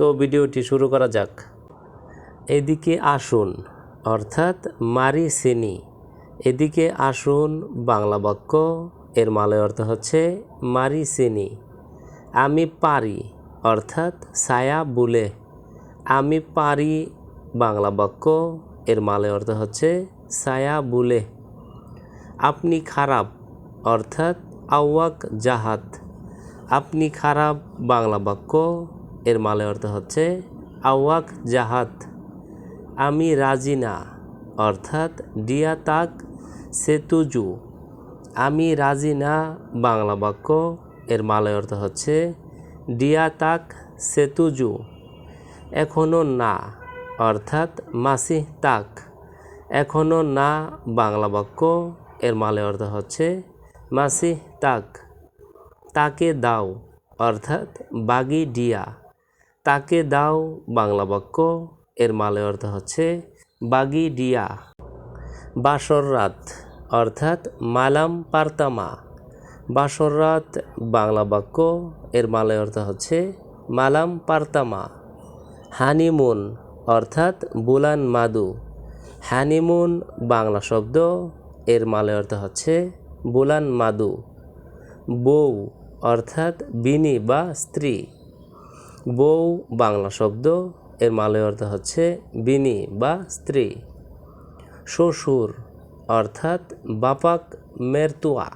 তো ভিডিওটি শুরু করা যাক। এদিকে আসুন, অর্থাৎ মারি সিনি। এদিকে আসুন, বাংলা বাক্য, এর মালয় অর্থ হচ্ছে মারি সিনি। আমি পারি, অর্থাৎ ছায়া বুলে। আমি পারি, বাংলা বাক্য, এর মালয় অর্থ হচ্ছে ছায়া বুলে। আপনি খারাপ, অর্থাৎ আওয়াক জাহাত আপনি খারাপ, বাংলা বাক্য এর মালে অর্থ হচ্ছে আওয়াক জাহাত। আমি রাজি না, অর্থাৎ ডিয়া তাক সেতুজু আমি রাজি না, বাংলা বাক্য, এর মালয় অর্থ হচ্ছে ডিয়া তাক সেতুজু এখনও না, অর্থাৎ মাসিহ তাক। এখনও না, বাংলা বাক্য, এর মালে অর্থ হচ্ছে মাসিহ তাক। তাকে দাও, অর্থাৎ বাগি ডিয়া তাকে দাও বাংলা বাক্য। এর মালে অর্থ হচ্ছে, বাগি ডিয়া বাসর রাত, অর্থাৎ মালাম পারতামা। বাসর রাত, বাংলা বাক্য, এর মালে অর্থ হচ্ছে, মালাম পারতামা। হানিমুন, অর্থাৎ বুলান মাদু। হানিমুন, বাংলা শব্দ, এর মালে অর্থ হচ্ছে, বুলান মাদু। বউ, অর্থাৎ বিনি বা স্ত্রী। বউ বাংলা শব্দ, এর মালয় অর্থ হচ্ছে বিনি বা স্ত্রী। শ্বশুর অর্থাৎ বাপাক মেরতুয়া।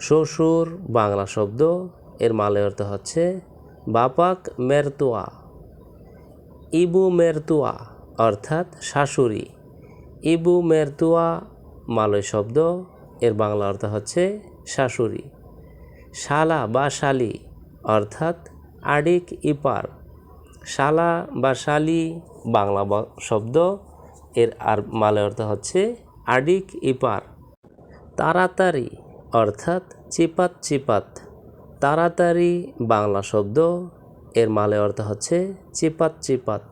শ্বশুর বাংলা শব্দ, এর মালয় অর্থ হচ্ছে বাপাক মেরতুয়া। ইবু মেরতুয়া অর্থাৎ শাশুড়ি। ইবু মেরতুয়া মালয় শব্দ, এর বাংলা অর্থ হচ্ছে শাশুড়ি। শালা বা শালি অর্থাৎ আডিক ইপার শালা বা শালি বাংলা শব্দ, এর আর মালে অর্থ হচ্ছে আডিক ইপার তাড়াতাড়ি, অর্থাৎ চিপাত চিপাত। তাড়াতাড়ি বাংলা শব্দ, এর মালে অর্থ হচ্ছে চিপাত চিপাত।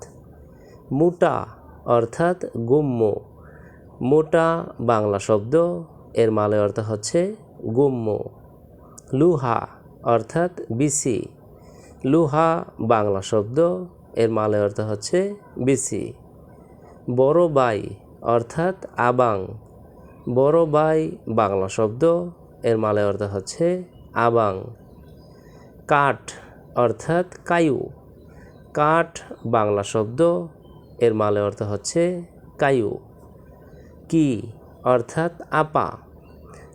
মোটা, অর্থাৎ গুম্ম মোটা বাংলা শব্দ, এর মালে অর্থ হচ্ছে গুম্ম লুহা, অর্থাৎ বিসি। লুহা, বাংলা শব্দ, এর মালে অর্থ হচ্ছে বিসি। বড় বাই অর্থাৎ আবাং। বড় বাই, বাংলা শব্দ, এর মালে অর্থ হচ্ছে আবাং। কাঠ অর্থাৎ কায়ু। কাঠ, বাংলা শব্দ, এর মালে অর্থ হচ্ছে কায়ু। কি অর্থাৎ আপা।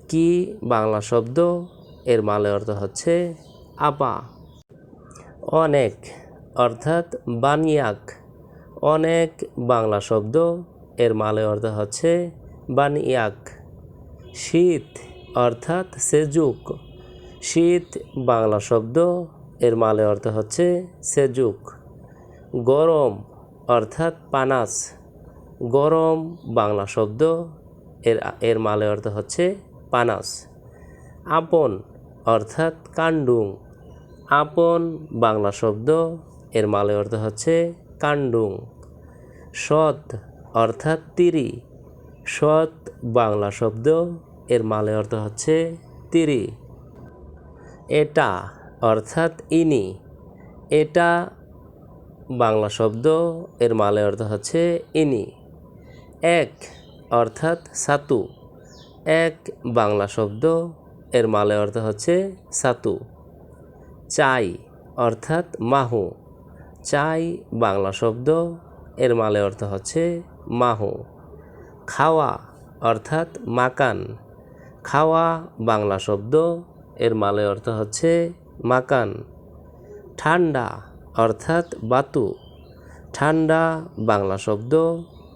কি, বাংলা শব্দ, এর মালে অর্থ হচ্ছে আপা। অনেক, অর্থাৎ বানিয়াক। অনেক বাংলা শব্দ, এর মালে অর্থ হচ্ছে বানিয়াক। শীত, অর্থাৎ সেজুক। শীত, বাংলা শব্দ, এর মালে অর্থ হচ্ছে সেজুক। গরম, অর্থাৎ পানাস। গরম, বাংলা শব্দ, এর এর মালে অর্থ হচ্ছে পানাস। আপন, অর্থাৎ কান্ডুং আপন বাংলা শব্দ, এর মালে অর্থ হচ্ছে কান্ডুং সৎ অর্থাৎ তিরি। সৎ বাংলা শব্দ, এর মালে অর্থ হচ্ছে তিরি। এটা অর্থাৎ ইনি। এটা বাংলা শব্দ, এর মালে অর্থ হচ্ছে ইনি। এক অর্থাৎ সাতু। এক বাংলা শব্দ, এর মালে অর্থ হচ্ছে সাতু। চাই, অর্থাৎ মাহু। চাই বাংলা শব্দ, এর মালে অর্থ হচ্ছে মাহু। খাওয়া, অর্থাৎ মাকান। খাওয়া বাংলা শব্দ, এর মালে অর্থ হচ্ছে মাকান। ঠান্ডা, অর্থাৎ বাতু। ঠান্ডা বাংলা শব্দ,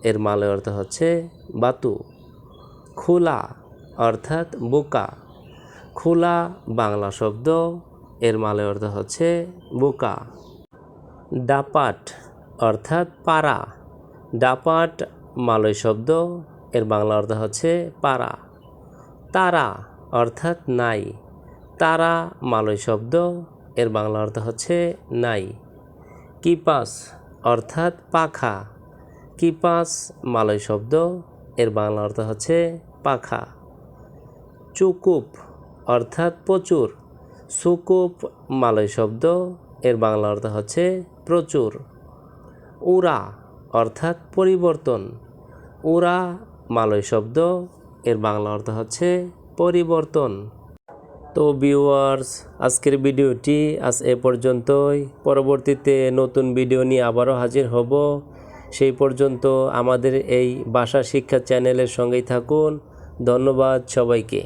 এর মালে অর্থ হচ্ছে বাতু। খোলা, অর্থাৎ বোকা। খোলা বাংলা শব্দ এর মালে অর্থ হচ্ছে বোকা। ডাপাট অর্থাৎ পাড়া। ডাপাট মালয় শব্দ, এর বাংলা অর্থ হচ্ছে পাড়া। তারা অর্থাৎ নাই। তারা মালয় শব্দ, এর বাংলা অর্থ হচ্ছে নাই। কিপাস অর্থাৎ পাখা। কিপাস মালয় শব্দ, এর বাংলা অর্থ হচ্ছে পাখা। চুকুপ অর্থাৎ প্রচুর। সুকুপ মালয় শব্দ, এর বাংলা অর্থ হচ্ছে প্রচুর। উরা অর্থাৎ পরিবর্তন। উরা মালয় শব্দ, এর বাংলা অর্থ হচ্ছে পরিবর্তন। তো ভিউয়ার্স, আজকের ভিডিওটি আজ এ পর্যন্তই। পরবর্তীতে নতুন ভিডিও নিয়ে আবারও হাজির হব। সেই পর্যন্ত আমাদের এই ভাষা শিক্ষা চ্যানেলের সঙ্গেই থাকুন। ধন্যবাদ সবাইকে।